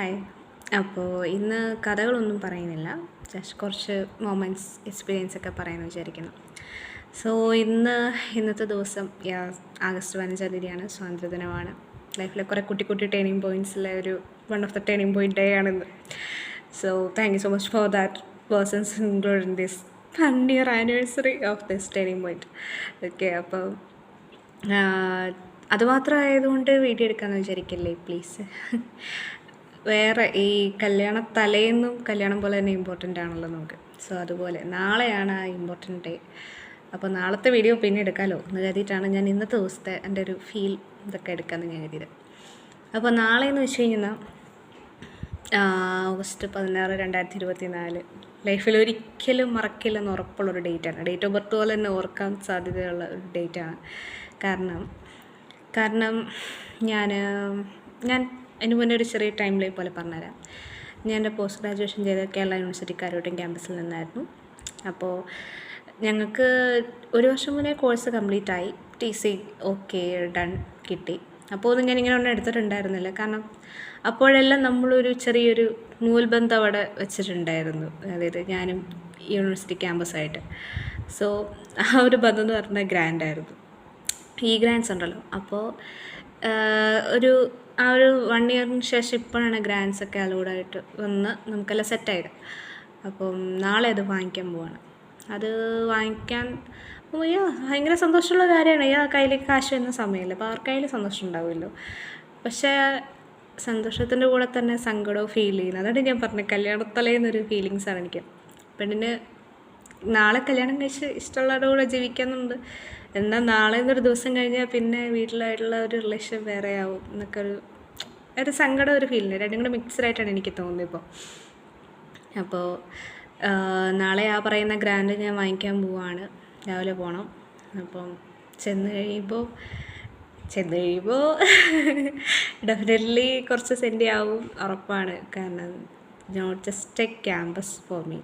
Hi. അപ്പോൾ ഇന്ന് കഥകളൊന്നും പറയുന്നില്ല. ജസ്റ്റ് കുറച്ച് മൊമെന്റ്സ് എക്സ്പീരിയൻസ് ഒക്കെ പറയാമെന്ന് വിചാരിക്കുന്നു. സോ ഇന്ന് ഇന്നത്തെ ദിവസം ആഗസ്റ്റ് പതിനഞ്ചാം തീയതിയാണ്. സ്വാതന്ത്ര്യദിനമാണ് ലൈഫിലെ കുറേ കുട്ടി കുട്ടി ടേണിംഗ് പോയിന്റ്സിലെ ഒരു one of the turning point day ആണിന്ന് so thank you so much for that persons include in this one year anniversary of this turning point okay അപ്പോൾ അതുമാത്രമായതുകൊണ്ട് വീഡിയോ എടുക്കാമെന്ന് വിചാരിക്കല്ലേ പ്ലീസ് വേറെ ഈ കല്യാണ തലേന്നും കല്യാണം പോലെ തന്നെ ഇമ്പോർട്ടന്റ് ആണല്ലോ നമുക്ക്. സോ അതുപോലെ നാളെയാണ് ആ ഇമ്പോർട്ടന്റ് ഡേ അപ്പോൾ നാളത്തെ വീഡിയോ പിന്നെ എടുക്കാമല്ലോ എന്ന് കരുതിയിട്ടാണ് ഞാൻ ഇന്നത്തെ ദിവസത്തെ എന്റെ ഒരു ഫീൽ ഇതൊക്കെ എടുക്കാമെന്ന് ഞാൻ കരുതിയത്. അപ്പോൾ നാളെ എന്ന് വെച്ച് കഴിഞ്ഞാൽ ഓഗസ്റ്റ് പതിനാറ് രണ്ടായിരത്തി ഇരുപത്തി നാല് ലൈഫിൽ ഒരിക്കലും മറക്കില്ലെന്ന് ഉറപ്പുള്ളൊരു ഡേറ്റാണ് ഡേറ്റ് ഓഫ് ബർത്ത് പോലെ തന്നെ ഓർക്കാൻ സാധ്യതയുള്ള ഒരു ഡേറ്റാണ് കാരണം കാരണം ഞാൻ ഞാൻ അതിന് മുന്നേ ഒരു ചെറിയ ടൈം ലൈൻ പോലെ പറഞ്ഞുതരാം. ഞാൻ എന്റെ പോസ്റ്റ് ഗ്രാജുവേഷൻ ചെയ്ത കേരള യൂണിവേഴ്സിറ്റി കാരോട്ടം ക്യാമ്പസിൽ നിന്നായിരുന്നു. അപ്പോൾ ഞങ്ങൾക്ക് ഒരു വർഷം മുന്നേ കോഴ്സ് കംപ്ലീറ്റ് ആയി. ടി സി ഓക്കെ ഡൺ കിട്ടി. അപ്പോൾ ഒന്നും ഞാനിങ്ങനെ ഒന്നും എടുത്തിട്ടുണ്ടായിരുന്നില്ല. കാരണം അപ്പോഴെല്ലാം നമ്മളൊരു ചെറിയൊരു നൂൽബന്ധം അവിടെ വെച്ചിട്ടുണ്ടായിരുന്നു. അതായത് ഞാനും യൂണിവേഴ്സിറ്റി ക്യാമ്പസായിട്ട് സോ ആ ഒരു ബന്ധം എന്ന് പറഞ്ഞാൽ ഗ്രാൻഡായിരുന്നു ഈ ഗ്രാൻഡ്സ് ഉണ്ടല്ലോ അപ്പോൾ ഒരു ആ ഒരു വൺ ഇയറിന് ശേഷം ഇപ്പോഴാണ് ഗ്രാൻഡ്സ് ഒക്കെ അലോഡായിട്ട് വന്ന് നമുക്കെല്ലാം സെറ്റായത് അപ്പം നാളെ അത് വാങ്ങിക്കാൻ പോവാണ്. അത് വാങ്ങിക്കാൻ അയ്യോ ഭയങ്കര സന്തോഷമുള്ള കാര്യമാണ്. അയ്യോ കയ്യിലേക്ക് കാശ് വരുന്ന സമയമല്ല അപ്പോൾ ആർക്കായാലും സന്തോഷം ഉണ്ടാവുമല്ലോ. പക്ഷേ സന്തോഷത്തിന്റെ കൂടെ തന്നെ സങ്കടവും ഫീൽ ചെയ്യുന്നത് അതാണ് ഞാൻ പറഞ്ഞത് കല്യാണത്തലേന്നൊരു ഫീലിങ്സാണ് എനിക്ക്. പെണ്ണിന് നാളെ കല്യാണം കഴിച്ച് ഇഷ്ടമുള്ളവരുടെ കൂടെ ജീവിക്കാനുണ്ട് എന്നാൽ നാളെ എന്നൊരു ദിവസം കഴിഞ്ഞാൽ പിന്നെ വീട്ടിലായിട്ടുള്ള ഒരു റിലേഷൻ വേറെ ആവും എന്നൊക്കെ ഒരു ഒരു സങ്കടം ഒരു ഫീലിന് രണ്ടും കൂടെ മിക്സ്ഡ് ആയിട്ടാണ് എനിക്ക് തോന്നുന്നത് ഇപ്പോൾ അപ്പോൾ നാളെ ആ പറയുന്ന ഗ്രാൻഡ് ഞാൻ വാങ്ങിക്കാൻ പോവാണ്. രാവിലെ പോകണം അപ്പം ചെന്ന് കഴിയുമ്പോൾ ചെന്ന് കഴിയുമ്പോൾ ഡെഫിനറ്റ്ലി കുറച്ച് സെൻഡ് ആവും. ഉറപ്പാണ്. കാരണം not just a campus for me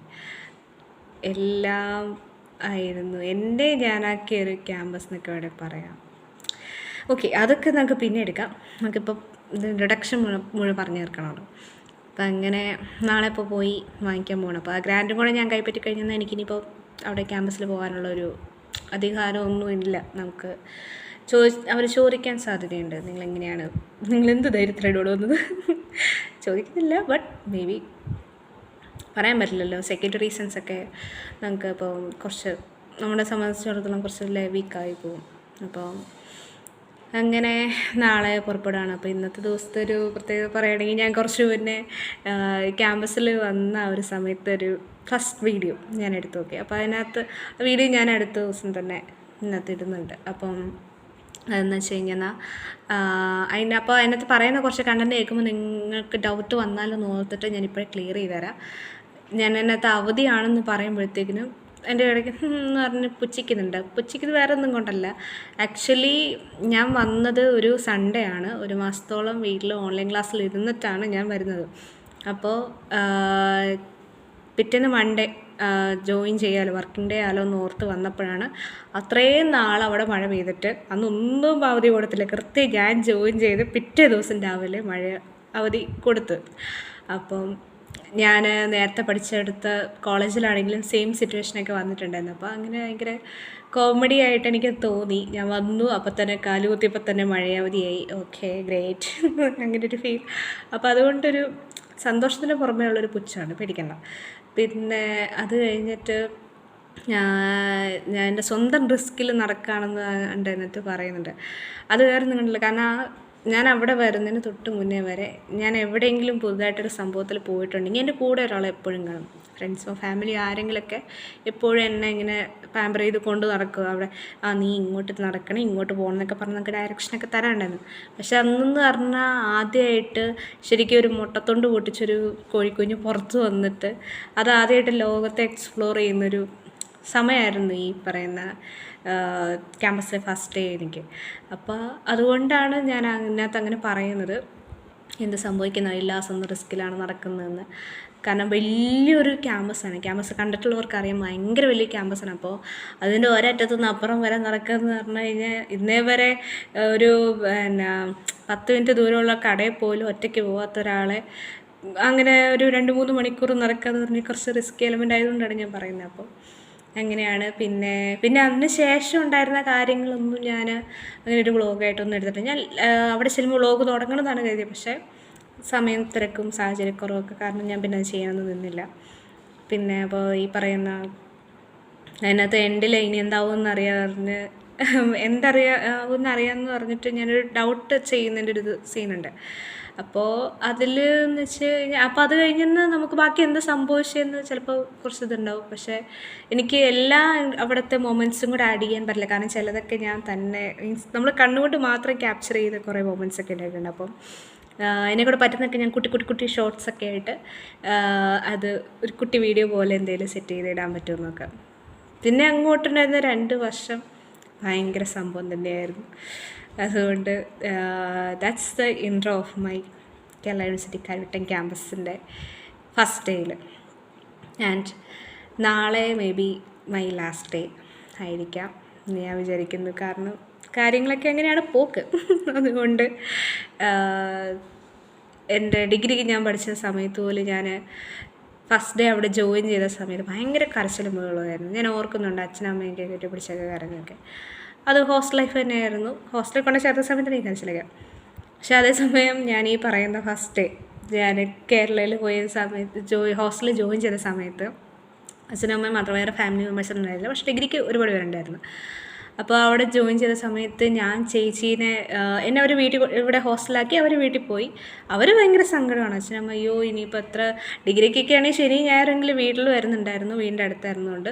എല്ലാം ആയിരുന്നു. എന്റെ ഞാനാക്കിയ ഒരു ക്യാമ്പസ് എന്നൊക്കെ വേണേൽ പറയാം. ഓക്കെ അതൊക്കെ നമുക്ക് പിന്നെ എടുക്കാം. നമുക്കിപ്പോൾ ഇൻട്രൊഡക്ഷൻ മുഴുവൻ മുഴുവൻ പറഞ്ഞു തീർക്കണമല്ലോ. അപ്പം അങ്ങനെ നാളെ ഇപ്പോൾ പോയി വാങ്ങിക്കാൻ പോകണം അപ്പോൾ ആ ഗ്രാൻഡും കൂടെ ഞാൻ കൈപ്പറ്റി കഴിഞ്ഞാൽ എനിക്കിനിയിപ്പോൾ അവിടെ ക്യാമ്പസിൽ പോകാനുള്ളൊരു അധികാരമൊന്നും ഇല്ല. നമുക്ക് ചോദി അവർ ചോദിക്കാൻ സാധ്യതയുണ്ട്. നിങ്ങളെങ്ങനെയാണ്? നിങ്ങൾ എന്ത് ധൈര്യത്തിലാണ് ഇവിടെ വന്നത്? ചോദിക്കുന്നില്ല ബട്ട് മേ ബി പറയാൻ പറ്റില്ലല്ലോ. സെക്യൂരിറ്റി റീസൺസ് ഒക്കെ നമുക്ക് ഇപ്പോൾ കുറച്ച് നമ്മളെ സംബന്ധിച്ചിടത്തോളം കുറച്ച് വീക്കായി പോകും. അപ്പോൾ അങ്ങനെ നാളെ പുറപ്പെടുകയാണ്. അപ്പോൾ ഇന്നത്തെ ദിവസത്തെ ഒരു പ്രത്യേകത പറയുകയാണെങ്കിൽ ഞാൻ കുറച്ച് മുന്നേ ക്യാമ്പസിൽ വന്ന ഒരു സമയത്ത് ഒരു ഫസ്റ്റ് വീഡിയോ ഞാൻ എടുത്തു നോക്കി. അപ്പോൾ അതിനകത്ത് വീഡിയോ ഞാൻ അടുത്ത ദിവസം തന്നെ ഇന്നത്തെ ഇടുന്നുണ്ട്. അപ്പം അതെന്ന് വെച്ച് കഴിഞ്ഞാൽ അതിന്റെ അപ്പോൾ അതിനകത്ത് പറയുന്ന കുറച്ച് കണ്ടന്റ് കേൾക്കുമ്പോൾ നിങ്ങൾക്ക് ഡൗട്ട് വന്നാലും ഓർത്തിട്ട് ഞാനിപ്പോഴേ ക്ലിയർ ചെയ്ത് തരാം. ഞാൻ അതിനകത്ത് അവധിയാണെന്ന് പറയുമ്പോഴത്തേക്കിനും എന്റെ ഇടയ്ക്ക് എന്ന് പറഞ്ഞ് പുച്ഛിക്കുന്നുണ്ട്. പുച്ഛിക്കുന്നത് വേറെ ഒന്നും കൊണ്ടല്ല. ആക്ച്വലി ഞാൻ വന്നത് ഒരു സൺഡേ ആണ്. ഒരു മാസത്തോളം വീട്ടിൽ ഓൺലൈൻ ക്ലാസ്സിൽ ഇരുന്നിട്ടാണ് ഞാൻ വരുന്നത്. അപ്പോൾ പിറ്റേന്ന് മൺഡേ ജോയിൻ ചെയ്യാലോ വർക്കിംഗ് ഡേ ആലോ എന്ന് ഓർത്ത് വന്നപ്പോഴാണ് അത്രയും നാൾ അവിടെ മഴ പെയ്തിട്ട് അന്നൊന്നും അവധി കൊടുത്തില്ല. കൃത്യം ഞാൻ ജോയിൻ ചെയ്ത് പിറ്റേ ദിവസം രാവിലെ മഴ അവധി കൊടുത്ത്. അപ്പം ഞാൻ നേരത്തെ പഠിച്ചെടുത്ത കോളേജിലാണെങ്കിലും സെയിം സിറ്റുവേഷനൊക്കെ വന്നിട്ടുണ്ടായിരുന്നു. അപ്പോൾ അങ്ങനെ ഭയങ്കര കോമഡി ആയിട്ട് എനിക്ക് തോന്നി. ഞാൻ വന്നു അപ്പോൾ തന്നെ കാലുകുത്തിയപ്പോൾ തന്നെ മഴയവധിയായി ഓക്കെ ഗ്രേറ്റ് അങ്ങനെ ഒരു ഫീൽ അപ്പോൾ അതുകൊണ്ടൊരു സന്തോഷത്തിന് പുറമേ ഉള്ളൊരു പുച്ഛമാണ്. പേടിക്കണ്ട. പിന്നെ അത് കഴിഞ്ഞിട്ട് ഞാൻ എന്റെ സ്വന്തം റിസ്ക്കിൽ നടക്കുകയാണെന്ന് എന്റെ പറയുന്നുണ്ട്. അത് വേറെ നിങ്ങളില്ല കാരണം ആ ഞാൻ അവിടെ വരുന്നതിന് തൊട്ട് മുന്നേ വരെ ഞാൻ എവിടെയെങ്കിലും പുതുതായിട്ടൊരു സംഭവത്തിൽ പോയിട്ടുണ്ടെങ്കിൽ എന്റെ കൂടെ ഒരാൾ എപ്പോഴും കാണും. ഫ്രണ്ട്സോ ഫാമിലി ആരെങ്കിലുമൊക്കെ എപ്പോഴും എന്നെ ഇങ്ങനെ പാമ്പർ ചെയ്ത് കൊണ്ട് നടക്കുക. അവിടെ ആ നീ ഇങ്ങോട്ട് നടക്കണം ഇങ്ങോട്ട് പോകണം എന്നൊക്കെ പറഞ്ഞ് നമുക്ക് ഡയറക്ഷനൊക്കെ തരാണ്ടായിരുന്നു പക്ഷെ അന്നെന്ന് പറഞ്ഞാൽ ആദ്യമായിട്ട് ശരിക്കും ഒരു മുട്ടത്തൊണ്ട് പൊട്ടിച്ചൊരു കോഴിക്കുഞ്ഞ് പുറത്ത് വന്നിട്ട് അത് ആദ്യമായിട്ട് ലോകത്തെ എക്സ്പ്ലോർ ചെയ്യുന്നൊരു സമയമായിരുന്നു ഈ പറയുന്ന ക്യാമ്പസിലെ ഫസ്റ്റ് ഡേ എനിക്ക്. അപ്പോൾ അതുകൊണ്ടാണ് ഞാൻ അതിനകത്ത് അങ്ങനെ പറയുന്നത്. എന്ത് സംഭവിക്കുന്ന എല്ലാ സ്വന്തം റിസ്ക്കിലാണ് നടക്കുന്നതെന്ന്. കാരണം വലിയൊരു ക്യാമ്പസാണ്. ക്യാമ്പസ് കണ്ടിട്ടുള്ളവർക്ക് അറിയാം ഭയങ്കര വലിയ ക്യാമ്പസാണ്. അപ്പോൾ അതിന്റെ ഒരറ്റത്തു നിന്ന് അപ്പുറം വരെ നടക്കുകയെന്ന് പറഞ്ഞു കഴിഞ്ഞാൽ ഇന്നേ വരെ ഒരു പിന്നെ പത്ത് മിനിറ്റ് ദൂരമുള്ള കടയിൽ പോലും ഒറ്റയ്ക്ക് പോകാത്ത ഒരാളെ അങ്ങനെ ഒരു രണ്ട് മൂന്ന് മണിക്കൂർ നടക്കുക എന്ന് പറഞ്ഞാൽ കുറച്ച് റിസ്ക് എലമെന്റ് ആയതുകൊണ്ടാണ് ഞാൻ പറയുന്നത്. അപ്പോൾ അങ്ങനെയാണ് പിന്നെ പിന്നെ അതിന് ശേഷം ഉണ്ടായിരുന്ന കാര്യങ്ങളൊന്നും ഞാൻ അങ്ങനെ ഒരു വ്ളോഗായിട്ടൊന്നും എടുത്തിട്ടില്ല. ഞാൻ അവിടെ ചെല്ലുമ്പോൾ വ്ളോഗ് തുടങ്ങണമെന്നാണ് കരുതിയത്. പക്ഷേ സമയം തിരക്കും സാഹചര്യക്കുറവൊക്കെ കാരണം ഞാൻ പിന്നെ അത് ചെയ്യാനൊന്നും നിന്നില്ല. പിന്നെ അപ്പോൾ ഈ പറയുന്ന അതിനകത്ത് എൻഡിൽ ഇനി എന്താവുമെന്ന് എന്നറിയാറിഞ്ഞ് എന്തറിയാവുമെന്ന് അറിയാമെന്ന് പറഞ്ഞിട്ട് ഞാനൊരു ഡൗട്ട് ചെയ്യുന്നതിന്റെ ഒരു സീനുണ്ട് അപ്പോൾ അതിൽ എന്ന് വെച്ച് കഴിഞ്ഞാൽ അപ്പോൾ അത് കഴിഞ്ഞെന്ന് നമുക്ക് ബാക്കി എന്ത് സംഭവിച്ചതെന്ന് ചിലപ്പോൾ കുറച്ച് ഇതുണ്ടാവും പക്ഷേ എനിക്ക് എല്ലാ അവിടുത്തെ മൊമെന്റ്സും കൂടെ ആഡ് ചെയ്യാൻ പറ്റില്ല. കാരണം ചിലതൊക്കെ ഞാൻ തന്നെ മീൻസ് നമ്മൾ കണ്ണുകൊണ്ട് മാത്രം ക്യാപ്ചർ ചെയ്ത കുറേ മൊമെന്റ്സ് ഒക്കെ ഉണ്ടായിട്ടുണ്ട്. അപ്പം എന്നെ കൂടെ പറ്റുന്നൊക്കെ ഞാൻ കുട്ടി കുട്ടി കുട്ടി ഷോർട്സ് ഒക്കെ ആയിട്ട് അത് ഒരു കുട്ടി വീഡിയോ പോലെ എന്തെങ്കിലും സെറ്റ് ചെയ്തിടാൻ പറ്റുമെന്നൊക്കെ. പിന്നെ അങ്ങോട്ടുണ്ടായിരുന്ന രണ്ട് വർഷം ഭയങ്കര സംഭവം തന്നെയായിരുന്നു. അതുകൊണ്ട് that's the intro of my Kerala university Kariavattom ക്യാമ്പസിന്റെ first ഡേയിൽ ആൻഡ് നാളെ may be my last day ആയിരിക്കാം ഞാൻ വിചാരിക്കുന്നു. കാരണം കാര്യങ്ങളൊക്കെ എങ്ങനെയാണ് പോക്ക്. അതുകൊണ്ട് എന്റെ ഡിഗ്രിക്ക് ഞാൻ പഠിച്ച സമയത്ത് പോലും ഞാൻ ഫസ്റ്റ് ഡേ അവിടെ ജോയിൻ ചെയ്ത സമയത്ത് ഭയങ്കര കരച്ചിലും ബഹളമായിരുന്നു ഞാൻ ഓർക്കുന്നുണ്ട് അച്ഛനമ്മയൊക്കെ കെട്ടി പിടിച്ചൊക്കെ കരഞ്ഞൊക്കെ. അത് ഹോസ്റ്റൽ ലൈഫ് തന്നെയായിരുന്നു. ഹോസ്റ്റലിൽ കൊണ്ട് ചേർത്ത സമയത്താണ് എനിക്ക് കരച്ചിലൊക്കെ പക്ഷെ അതേസമയം ഞാൻ ഈ പറയുന്ന ഫസ്റ്റ് ഡേ ഞാൻ കേരളയിൽ പോയ സമയത്ത് ജോയി ഹോസ്റ്റലിൽ ജോയിൻ ചെയ്ത സമയത്ത് അച്ഛനും അമ്മയും മാത്രം വേറെ ഫാമിലി മെമ്പേഴ്സ് ഉണ്ടായിരുന്നില്ല. പക്ഷേ ഡിഗ്രിക്ക് ഒരുപാട് പേരുണ്ടായിരുന്നു. അപ്പോൾ അവിടെ ജോയിൻ ചെയ്ത സമയത്ത് ഞാൻ ചേച്ചീനെ എന്നെ അവർ വീട്ടിൽ ഇവിടെ ഹോസ്റ്റലാക്കി അവർ വീട്ടിൽ പോയി. അവർ ഭയങ്കര സങ്കടമാണ്. അച്ഛനമ്മ അയ്യോ ഇനിയിപ്പോൾ എത്ര ഡിഗ്രിക്കൊക്കെ ആണെങ്കിൽ ശനി ഞായറെങ്കിലും വീട്ടിൽ വരുന്നുണ്ടായിരുന്നു വീടിന്റെ അടുത്തായിരുന്നുകൊണ്ട്.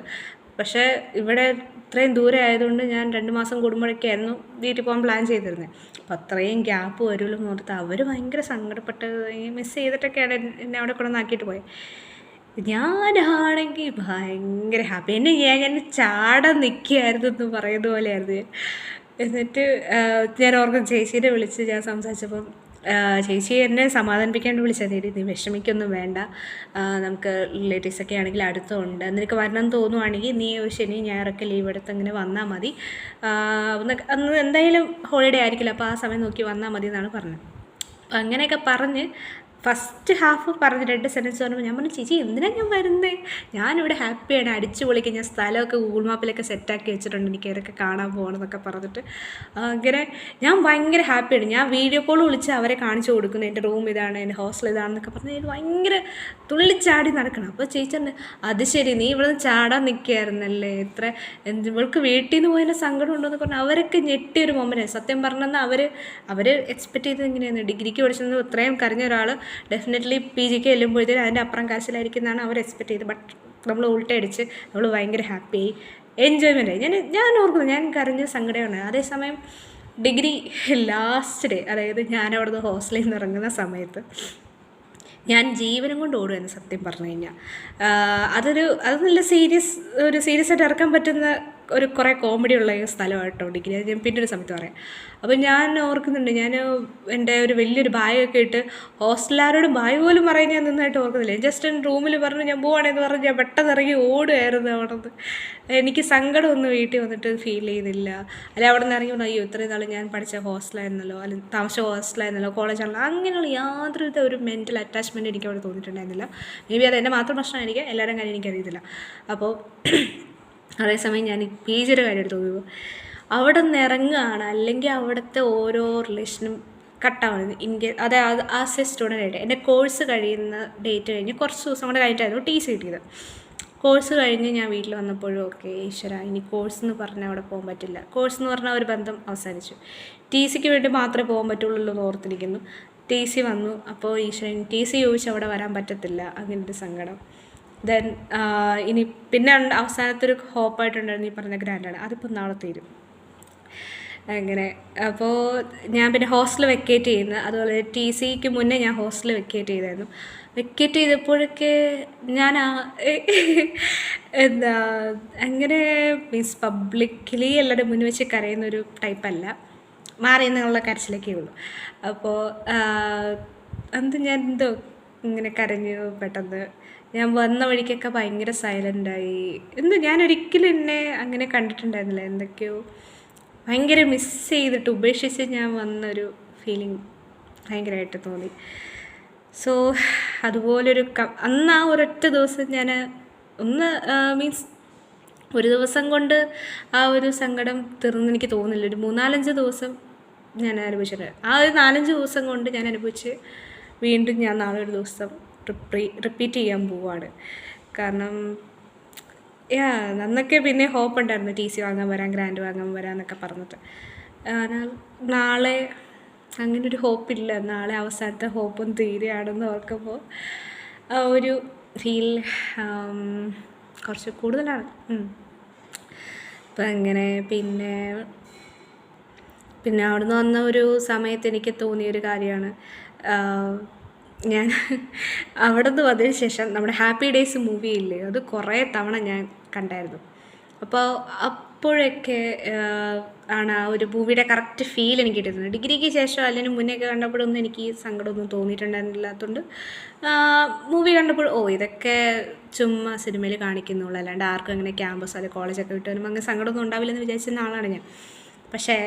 പക്ഷേ ഇവിടെ ഇത്രയും ദൂരെ ആയതുകൊണ്ട് ഞാൻ രണ്ട് മാസം കൂടുമ്പോഴൊക്കെയായിരുന്നു വീട്ടിൽ പോകാൻ പ്ലാൻ ചെയ്തിരുന്നത് അപ്പോൾ അത്രയും ഗ്യാപ്പ് വരുമല്ലോ എന്ന് ഓർത്ത് അവർ ഭയങ്കര സങ്കടപ്പെട്ട് മിസ് ചെയ്തിട്ടൊക്കെയാണ് എന്നെ- അവിടെ കൊണ്ടുവന്നാക്കിയിട്ട് പോയത് ഞാനാണെങ്കിൽ ഭയങ്കര ഹാപ്പി എന്നെ ഞാൻ ഞാൻ ചാട നിൽക്കുകയായിരുന്നു എന്ന് പറയുന്ന പോലെയായിരുന്നു എന്നിട്ട് ഞാൻ ഓർക്കും ചേച്ചീനെ വിളിച്ച് ഞാൻ സംസാരിച്ചപ്പം ചേച്ചി എന്നെ സമാധാനിപ്പിക്കാണ്ട് വിളിച്ചാൽ എടി നീ വിഷമിക്കൊന്നും വേണ്ട. നമുക്ക് റിലേറ്റീവ്സൊക്കെ ആണെങ്കിൽ അടുത്തുണ്ട്. നിനക്ക് വരണം തോന്നുവാണെങ്കിൽ നീ ശനി ഞായറൊക്കെ ലീവ് എടുത്ത് അങ്ങനെ വന്നാൽ മതി. അന്ന് എന്തായാലും ഹോളിഡേ ആയിരിക്കില്ല. അപ്പോൾ ആ സമയം നോക്കി വന്നാൽ മതി എന്നാണ് പറഞ്ഞത്. അപ്പം അങ്ങനെയൊക്കെ പറഞ്ഞ് ഫസ്റ്റ് ഹാഫ് പറഞ്ഞ് രണ്ട് സെന്റൻസ് പറഞ്ഞപ്പോൾ ഞാൻ പറഞ്ഞു ചേച്ചി എന്തിനാണ് ഞാൻ വരുന്നത് ഞാനിവിടെ ഹാപ്പിയാണ്. അടിച്ചു പൊളിക്കുക ഞാൻ സ്ഥലമൊക്കെ ഗൂഗിൾ മാപ്പിലൊക്കെ സെറ്റാക്കി വെച്ചിട്ടുണ്ട്. എനിക്ക് ഇതൊക്കെ കാണാൻ പോകണം എന്നൊക്കെ പറഞ്ഞിട്ട്. അങ്ങനെ ഞാൻ ഭയങ്കര ഹാപ്പിയാണ്. ഞാൻ വീഡിയോ കോൾ വിളിച്ച് അവരെ കാണിച്ചു കൊടുക്കുന്നു. എന്റെ റൂം ഇതാണ് എന്റെ ഹോസ്റ്റൽ ഇതാണെന്നൊക്കെ പറഞ്ഞ് എനിക്ക് ഭയങ്കര തുള്ളിച്ചാടി നടക്കണം. അപ്പോൾ ചേച്ചി പറഞ്ഞു അത് ശരി. നീ ഇവിടെ നിന്ന് ചാടാൻ നിൽക്കുകയായിരുന്നല്ലേ? ഇത്ര ഇവൾക്ക് വീട്ടിൽ നിന്ന് പോയതിന്റെ സങ്കടം ഉണ്ടോയെന്ന് പറഞ്ഞാൽ അവരൊക്കെ ഞെട്ടിയൊരു മൊമെന്റ് സത്യം പറഞ്ഞാൽ അവർ അവർ എക്സ്പെക്ട് ചെയ്തത് എങ്ങനെയാണ് ഡിഗ്രിക്ക് പഠിച്ചത് ഇത്രയും കരഞ്ഞ ഒരാൾ ഡെഫിനറ്റ്ലി പി ജിക്ക് ചെല്ലുമ്പോഴത്തേനും അതിന്റെ അപ്പുറം കാശിലായിരിക്കും എന്നാണ് അവർ എക്സ്പെക്ട് ചെയ്തത്. ബട്ട് നമ്മൾ ഉൾട്ടടിച്ച് നമ്മൾ ഭയങ്കര ഹാപ്പിയായി എൻജോയ്മെന്റ് ആയി ഞാൻ ഞാൻ ഓർക്കുന്നു ഞാൻ കരഞ്ഞ സങ്കടമാണ്. അതേസമയം ഡിഗ്രി ലാസ്റ്റ് ഡേ അതായത് ഞാൻ അവിടുന്ന് ഹോസ്റ്റലിൽ നിന്ന് ഇറങ്ങുന്ന സമയത്ത് ഞാൻ ജീവനും കൊണ്ട് ഓടുകയെന്ന് സത്യം പറഞ്ഞു കഴിഞ്ഞാൽ. അതൊരു അത് നല്ല സീരിയസ് ഒരു സീരിയസ് ആയിട്ട് ഇറക്കാൻ പറ്റുന്ന ഒരു കുറേ കോമഡി ഉള്ള സ്ഥലമായിട്ടോ ഡിഗ്രി. ഞാൻ പിന്നെ ഒരു സമയത്ത് പറയാം. അപ്പോൾ ഞാൻ ഓർക്കുന്നുണ്ട് ഞാൻ എന്റെ ഒരു വലിയൊരു ബാഗൊക്കെ ഇട്ട് ഹോസ്റ്റലുകാരോട് ബാഗ് പോലും പറയാൻ ഞാൻ നന്നായിട്ട് ഓർക്കുന്നില്ല. ജസ്റ്റ് എന്റെ റൂമിൽ പറഞ്ഞു ഞാൻ പോവാണെന്ന് പറഞ്ഞ് ഞാൻ പെട്ടെന്ന് ഇറങ്ങി ഓടുമായിരുന്നു അവിടെ നിന്ന് എനിക്ക് സങ്കടമൊന്നും വീട്ടിൽ വന്നിട്ട് ഫീൽ ചെയ്യുന്നില്ല. അല്ലെ അവിടെ നിന്ന് ഇറങ്ങി പറഞ്ഞു അയ്യോ ഇത്രയും നാൾ ഞാൻ പഠിച്ച ഹോസ്റ്റലായിരുന്നല്ലോ അല്ലെങ്കിൽ താമസ ഹോസ്റ്റലായിരുന്നല്ലോ കോളേജാണല്ലോ അങ്ങനെയുള്ള യാതൊരുവിധ ഒരു മെന്റൽ അറ്റാച്ച്മെന്റ് എനിക്ക് അവിടെ തോന്നിയിട്ടുണ്ടായിരുന്നില്ല. മേ ബി അത് എന്റെ മാത്രം പ്രശ്നമായിരിക്കും എല്ലാവരും കാര്യം എനിക്കറിയത്തില്ല. അപ്പോൾ അതേസമയം ഞാൻ പി ജിയുടെ കാര്യം എടുത്ത് നോക്കുമ്പോൾ അവിടെ നിന്ന് ഇറങ്ങുകയാണ്. അല്ലെങ്കിൽ അവിടുത്തെ ഓരോ റിലേഷനും കട്ടാവുന്നത് ഇൻ അതായത് അത് ആസ് എ സ്റ്റുഡന്റ് ആയിട്ട് എന്റെ കോഴ്സ് കഴിയുന്ന ഡേറ്റ് കഴിഞ്ഞ് കുറച്ച് ദിവസം കൂടെ കഴിഞ്ഞിട്ടായിരുന്നു ടി സി കിട്ടിയത്. കോഴ്സ് കഴിഞ്ഞ് ഞാൻ വീട്ടിൽ വന്നപ്പോഴും ഓക്കെ ഈശ്വര ഇനി കോഴ്സ് എന്ന് പറഞ്ഞാൽ അവിടെ പോകാൻ പറ്റില്ല. കോഴ്സ് എന്ന് പറഞ്ഞാൽ ഒരു ബന്ധം അവസാനിച്ചു. ടി സിക്ക് വേണ്ടി മാത്രമേ പോകാൻ പറ്റുള്ളൂ എന്ന് ഓർത്തിരിക്കുന്നു. ടി സി വന്നു. അപ്പോൾ ഈശ്വരൻ ടി സി ചോദിച്ച് അവിടെ വരാൻ പറ്റത്തില്ല. അങ്ങനൊരു സങ്കടം. ദെൻ ഇനി പിന്നെ അവസാനത്തെ ഒരു ഹോപ്പായിട്ടുണ്ടായിരുന്നു ഈ പറഞ്ഞ ഗ്രാൻഡാണ്. അതിപ്പോൾ നാളെ തീരും. അങ്ങനെ അപ്പോൾ ഞാൻ പിന്നെ ഹോസ്റ്റൽ വെക്കേറ്റ് ചെയ്യുന്നത്. അതുപോലെ ടി സിക്ക് മുന്നേ ഞാൻ ഹോസ്റ്റൽ വെക്കേറ്റ് ചെയ്തായിരുന്നു. വെക്കേറ്റ് ചെയ്തപ്പോഴൊക്കെ ഞാൻ എന്താ അങ്ങനെ മീൻസ് പബ്ലിക്കലി എല്ലാവരുടെ മുന്നിൽ വെച്ച് കരയുന്ന ഒരു ടൈപ്പല്ല. മാറി നിന്നുള്ള കരച്ചിലൊക്കെ ഉള്ളൂ അപ്പോൾ അന്ന് ഞാൻ എന്തോ ഇങ്ങനെ കരഞ്ഞു പെട്ടെന്ന്. ഞാൻ വന്ന വഴിക്കൊക്കെ ഭയങ്കര സൈലന്റായി എന്ത് ഞാൻ ഒരിക്കലും എന്നെ അങ്ങനെ കണ്ടിട്ടുണ്ടായിരുന്നില്ല. എന്തൊക്കെയോ ഭയങ്കര മിസ് ചെയ്തിട്ട് ഉപേക്ഷിച്ച് ഞാൻ വന്നൊരു ഫീലിംഗ് ഭയങ്കരമായിട്ട് തോന്നി. സോ അതുപോലൊരു ക അന്ന് ആ ഒരൊറ്റ ദിവസം ഞാൻ ഒന്ന് മീൻസ് ഒരു ദിവസം കൊണ്ട് ആ ഒരു സങ്കടം തീർന്ന് എനിക്ക് തോന്നില്ല ഒരു മൂന്നാലഞ്ച് ദിവസം ഞാൻ അനുഭവിച്ചിട്ടുണ്ട്. ആ ഒരു നാലഞ്ച് ദിവസം കൊണ്ട് ഞാൻ അനുഭവിച്ച് വീണ്ടും ഞാൻ നാളെ ഒരു ദിവസം റിപ്പീ റിപ്പീറ്റ് ചെയ്യാൻ പോവാണ്. കാരണം യാ അന്നൊക്കെ പിന്നെ ഹോപ്പ് ഉണ്ടായിരുന്നു ടി സി വാങ്ങാൻ വരാം ഗ്രാൻഡ് വാങ്ങാൻ വരാം എന്നൊക്കെ പറഞ്ഞിട്ട്. നാളെ അങ്ങനെ ഒരു ഹോപ്പില്ല. നാളെ അവസാനത്തെ ഹോപ്പും തീരെയാണെന്ന് ഓർക്കുമ്പോൾ ഒരു ഫീൽ കുറച്ച് കൂടുതലാണ്. അപ്പം അങ്ങനെ പിന്നെ പിന്നെ അവിടുന്ന് വന്ന ഒരു സമയത്ത് എനിക്ക് തോന്നിയൊരു കാര്യമാണ്. ഞാൻ അവിടെ നിന്ന് വന്നതിന് ശേഷം നമ്മുടെ ഹാപ്പി ഡേയ്സ് മൂവി ഇല്ലേ? അത് കുറേ തവണ ഞാൻ കണ്ടായിരുന്നു. അപ്പോൾ അപ്പോഴൊക്കെ ആണ് ആ ഒരു മൂവിയുടെ കറക്റ്റ് ഫീൽ എനിക്ക് കിട്ടിയിരുന്നത് ഡിഗ്രിക്ക് ശേഷം അല്ലെങ്കിൽ മുന്നേയൊക്കെ കണ്ടപ്പോഴൊന്നും എനിക്ക് സങ്കടമൊന്നും തോന്നിയിട്ടുണ്ടായിരുന്നില്ലാത്തതുകൊണ്ട് മൂവി കണ്ടപ്പോൾ ഓ ഇതൊക്കെ ചുമ്മാ സിനിമയിൽ കാണിക്കുന്നുള്ളൂ. അല്ലാണ്ട് ആർക്കും അങ്ങനെ ക്യാമ്പസ് അല്ലെങ്കിൽ കോളേജൊക്കെ വിട്ട് വരുമ്പോൾ അങ്ങനെ സങ്കടമൊന്നും ഉണ്ടാവില്ലെന്ന് വിചാരിച്ചിരുന്ന ആളാണ് ഞാൻ. പക്ഷേ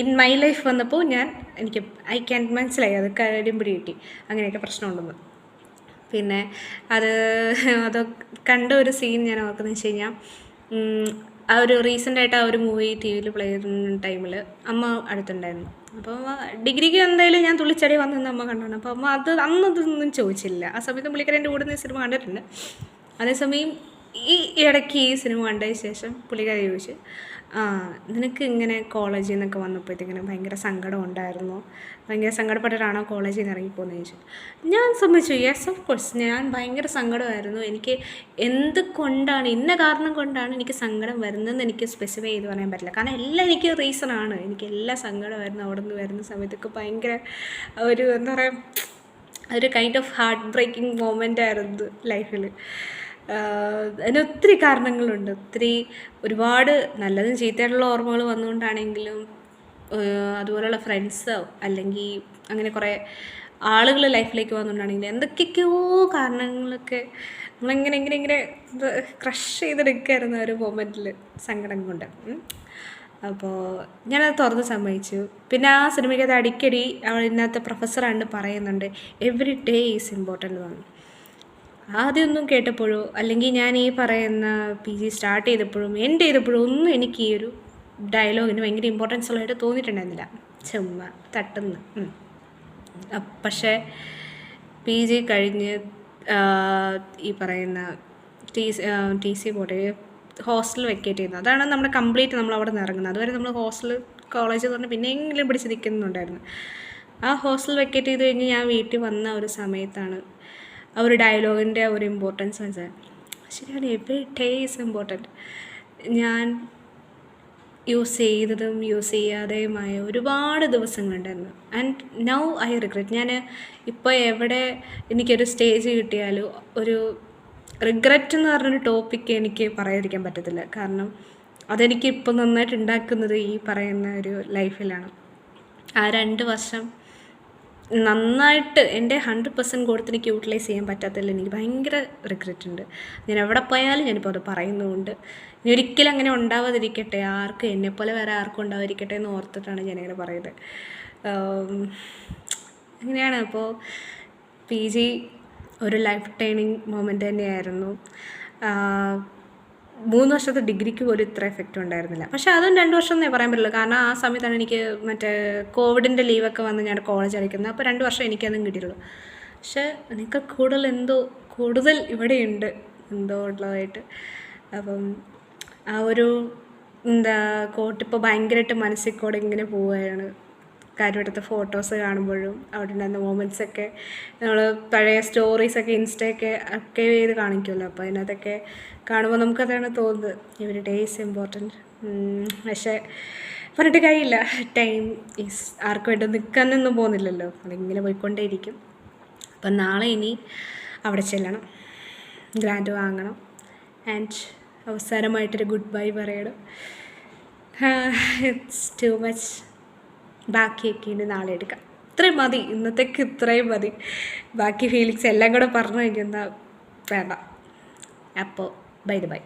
ഇൻ മൈ ലൈഫ് വന്നപ്പോൾ ഞാൻ എനിക്ക് ഐ ക്യാൻ മനസ്സിലായി അത് കരിമ്പിടി പിടി കിട്ടി. അങ്ങനെയൊക്കെ പ്രശ്നമുണ്ടെന്ന്. പിന്നെ അത് അത് കണ്ട ഒരു സീൻ ഞാൻ ഓർക്കുന്നത് വെച്ച് കഴിഞ്ഞാൽ ആ ഒരു റീസെന്റായിട്ട് ആ ഒരു മൂവി ടി വിയിൽ പ്ലേ ചെയ്യുന്ന ടൈമിൽ അമ്മ അടുത്തുണ്ടായിരുന്നു. അപ്പോൾ ഡിഗ്രിക്ക് എന്തായാലും ഞാൻ തുള്ളിച്ചടി വന്നു അമ്മ കണ്ടാണ് അപ്പോൾ അമ്മ അത് അന്ന് ഇതൊന്നും ചോദിച്ചില്ല. ആ സമയത്ത് പുള്ളിക്കാരന്റെ കൂടെ സിനിമ കണ്ടിട്ടുണ്ട്. അതേസമയം ഈ ഇടയ്ക്ക് ഈ സിനിമ കണ്ടതിന് ശേഷം പുള്ളിക്കാരി ചോദിച്ചു നിനക്ക് ഇങ്ങനെ കോളേജിൽ നിന്നൊക്കെ വന്നപ്പോഴത്തേക്കിനും ഭയങ്കര സങ്കടം ഉണ്ടായിരുന്നു. ഭയങ്കര സങ്കടപ്പെട്ടിട്ടാണോ കോളേജിൽ നിന്ന് ഇറങ്ങിപ്പോകുന്നത് ചോദിച്ചു. ഞാൻ സമ്മതിച്ചു യെസ് ഓഫ് കോഴ്സ് ഞാൻ ഭയങ്കര സങ്കടമായിരുന്നു. എനിക്ക് എന്ത് കൊണ്ടാണ് ഇന്ന കാരണം കൊണ്ടാണ് എനിക്ക് സങ്കടം വരുന്നതെന്ന് എനിക്ക് സ്പെസിഫൈ ചെയ്ത് പറയാൻ പറ്റില്ല. കാരണം എല്ലാം എനിക്ക് റീസണാണ് എനിക്ക് എല്ലാ സങ്കടമായിരുന്നു അവിടെ നിന്ന് വരുന്ന സമയത്തൊക്കെ ഭയങ്കര ഒരു എന്താ പറയുക ഒരു kind of heart breaking moment ആയിരുന്നു ലൈഫിൽ അതിന് ഒത്തിരി കാരണങ്ങളുണ്ട്. ഒത്തിരി ഒരുപാട് നല്ലതും ചീത്തയായിട്ടുള്ള ഓർമ്മകൾ വന്നുകൊണ്ടാണെങ്കിലും അതുപോലെയുള്ള ഫ്രണ്ട്സോ അല്ലെങ്കിൽ അങ്ങനെ കുറേ ആളുകൾ ലൈഫിലേക്ക് വന്നുകൊണ്ടാണെങ്കിലും എന്തൊക്കെയൊക്കെയോ കാരണങ്ങളൊക്കെ നമ്മളിങ്ങനെ ഇങ്ങനെ ഇങ്ങനെ ക്രഷ് ചെയ്തെടുക്കായിരുന്നു ഒരു മൊമെന്റിൽ സങ്കടം കൊണ്ട്. അപ്പോൾ ഞാനത് തുറന്ന് സമ്മതിച്ചു. പിന്നെ ആ സിനിമയ്ക്കകത്ത് അടിക്കടി അവൾ ഇന്നത്തെ പ്രൊഫസറാണ് പറയുന്നുണ്ട് എവറി ഡേ ഈസ് ഇമ്പോർട്ടന്റ് എന്ന് ആദ്യമൊന്നും കേട്ടപ്പോഴോ അല്ലെങ്കിൽ ഞാൻ ഈ പറയുന്ന പി ജി സ്റ്റാർട്ട് ചെയ്തപ്പോഴും എൻഡ് ചെയ്തപ്പോഴും ഒന്നും എനിക്ക് ഈ ഒരു ഡയലോഗിന് ഭയങ്കര ഇമ്പോർട്ടൻസ് ഉള്ളതായിട്ട് തോന്നിയിട്ടുണ്ടായിരുന്നില്ല. ചുമ്മാ തട്ടുന്ന. പക്ഷേ പി ജി കഴിഞ്ഞ് ഈ പറയുന്ന ടി ടി സി പോട്ടെ ഹോസ്റ്റൽ വെക്കേറ്റ് ചെയ്യുന്നത് അതാണ് നമ്മുടെ കംപ്ലീറ്റ് നമ്മൾ അവിടെ നിന്ന് ഇറങ്ങുന്നത്. അതുവരെ നമ്മൾ ഹോസ്റ്റൽ കോളേജ് എന്ന് പറഞ്ഞാൽ പിന്നെയെങ്കിലും പിടിച്ച് നിൽക്കുന്നുണ്ടായിരുന്നു. ആ ഹോസ്റ്റൽ വെക്കേറ്റ് ചെയ്ത് കഴിഞ്ഞ് ഞാൻ വീട്ടിൽ വന്ന ഒരു സമയത്താണ് ആ ഒരു ഡയലോഗിന്റെ ഒരു ഇമ്പോർട്ടൻസ് മനസ്സിലായി ശരിയാണ് എവറി ഡേ ഈസ് ഇമ്പോർട്ടന്റ് ഞാൻ യൂസ് ചെയ്തതും യൂസ് ചെയ്യാതെയുമായ ഒരുപാട് ദിവസങ്ങളുണ്ടായിരുന്നു ആൻഡ് നൗ ഐ റിഗ്രറ്റ് ഞാൻ ഇപ്പോൾ എവിടെ എനിക്കൊരു സ്റ്റേജ് കിട്ടിയാലും ഒരു റിഗ്രറ്റ് എന്ന് പറഞ്ഞൊരു ടോപ്പിക്ക് എനിക്ക് പറയാതിരിക്കാൻ പറ്റത്തില്ല. കാരണം അതെനിക്ക് ഇപ്പം നന്നായിട്ട് ഉണ്ടാക്കുന്നത് ഈ പറയുന്ന ഒരു ലൈഫിലാണ് ആ രണ്ട് വർഷം നന്നായിട്ട് എന്റെ ഹൺഡ്രഡ് പെർസെന്റ് കൊടുത്ത് എനിക്ക് യൂട്ടിലൈസ് ചെയ്യാൻ പറ്റാത്തതിൽ എനിക്ക് ഭയങ്കര റിഗ്രറ്റ് ഉണ്ട്. ഞാൻ എവിടെ പോയാലും ഞാനിപ്പോൾ അത് പറയുന്നുമുണ്ട് ഇനി ഒരിക്കലും അങ്ങനെ ഉണ്ടാവാതിരിക്കട്ടെ. ആർക്കും എന്നെപ്പോലെ വേറെ ആർക്കും ഉണ്ടാവാതിരിക്കട്ടെ എന്ന് ഓർത്തിട്ടാണ് ഞാനിങ്ങനെ പറയുന്നത്. അങ്ങനെയാണ് അപ്പോൾ പി ജി ഒരു ലൈഫ് ടൈമിങ് മൊമെന്റ് തന്നെയായിരുന്നു. മൂന്ന് വർഷത്തെ ഡിഗ്രിക്ക് പോലും ഇത്ര എഫക്റ്റ് ഉണ്ടായിരുന്നില്ല. പക്ഷെ അതും രണ്ട് വർഷം എന്നേ പറയാൻ പറ്റില്ല കാരണം ആ സമയത്താണ് എനിക്ക് മറ്റേ കോവിഡിന്റെ ലീവൊക്കെ വന്ന് ഞാൻ കോളേജ് അടിക്കുന്നത് അപ്പോൾ രണ്ട് വർഷം എനിക്കതും കിട്ടിയുള്ളൂ പക്ഷേ എനിക്ക് കൂടുതൽ എന്തോ കൂടുതൽ ഇവിടെയുണ്ട് എന്തോ ഉള്ളതായിട്ട്. അപ്പം ആ ഒരു എന്താ കോട്ടിപ്പോൾ ഭയങ്കരമായിട്ട് മനസ്സിൽ കൂടെ ഇങ്ങനെ പോവുകയാണ്. കാര്യമെടുത്ത ഫോട്ടോസ് കാണുമ്പോഴും അവിടെ ഉണ്ടായിരുന്ന മൊമെന്റ്സൊക്കെ നമ്മൾ പഴയ സ്റ്റോറീസൊക്കെ ഇൻസ്റ്റയൊക്കെ ഒക്കെ ചെയ്ത് കാണിക്കുമല്ലോ അപ്പോൾ അതിനകത്തൊക്കെ കാണുമ്പോൾ നമുക്കതാണ് തോന്നുന്നത് ഇവർ ഡേ ഈസ് ഇമ്പോർട്ടന്റ് പക്ഷേ പറഞ്ഞിട്ട് കഴിയില്ല ടൈം ഈസ് ആർക്കും വേണ്ടി നിൽക്കാനൊന്നും പോകുന്നില്ലല്ലോ. അതിങ്ങനെ പോയിക്കൊണ്ടേയിരിക്കും. അപ്പം നാളെ ഇനി അവിടെ ചെല്ലണം. ഗ്രാൻഡ് വാങ്ങണം. ആൻഡ് അവസാനമായിട്ടൊരു ഗുഡ് ബൈ പറയണം ഇറ്റ്സ് ടു മച്ച് ബാക്കിയൊക്കെ ഇനി നാളെ എടുക്കാം. ഇത്രയും മതി. ഇന്നത്തേക്ക് ഇത്രയും മതി. ബാക്കി ഫീലിങ്സ് എല്ലാം കൂടെ പറഞ്ഞു കഴിഞ്ഞാൽ വേണ്ട. അപ്പോൾ ബൈ ബൈ